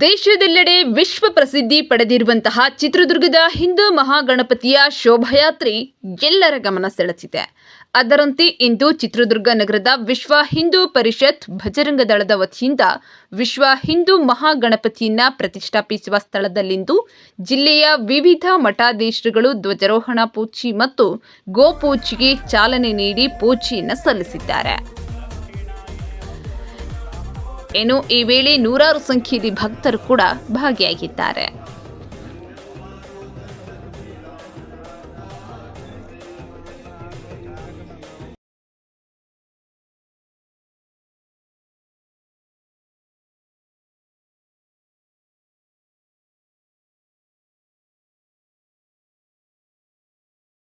ದೇಶದೆಲ್ಲೆಡೆ ವಿಶ್ವ ಪ್ರಸಿದ್ಧಿ ಪಡೆದಿರುವಂತಹ ಚಿತ್ರದುರ್ಗದ ಹಿಂದೂ ಮಹಾಗಣಪತಿಯ ಶೋಭಾಯಾತ್ರೆ ಎಲ್ಲರ ಗಮನ ಸೆಳೆಸಿದೆ ಅದರಂತೆ ಇಂದು ಚಿತ್ರದುರ್ಗ ನಗರದ ವಿಶ್ವ ಹಿಂದೂ ಪರಿಷತ್ ಭಜರಂಗ ದಳದ ವತಿಯಿಂದ ವಿಶ್ವ ಹಿಂದೂ ಮಹಾಗಣಪತಿಯನ್ನ ಪ್ರತಿಷ್ಠಾಪಿಸುವ ಸ್ಥಳದಲ್ಲಿಂದು ಜಿಲ್ಲೆಯ ವಿವಿಧ ಮಠಾಧೀಶರುಗಳು ಧ್ವಜಾರೋಹಣ ಪೂಜೆ ಮತ್ತು ಗೋಪೂಜೆಗೆ ಚಾಲನೆ ನೀಡಿ ಪೂಜೆಯನ್ನು ಸಲ್ಲಿಸಿದ್ದಾರೆ. ಇನ್ನು ಈ ವೇಳೆ ನೂರಾರು ಸಂಖ್ಯೆಯಲ್ಲಿ ಭಕ್ತರು ಕೂಡ ಭಾಗಿಯಾಗಿದ್ದಾರೆ.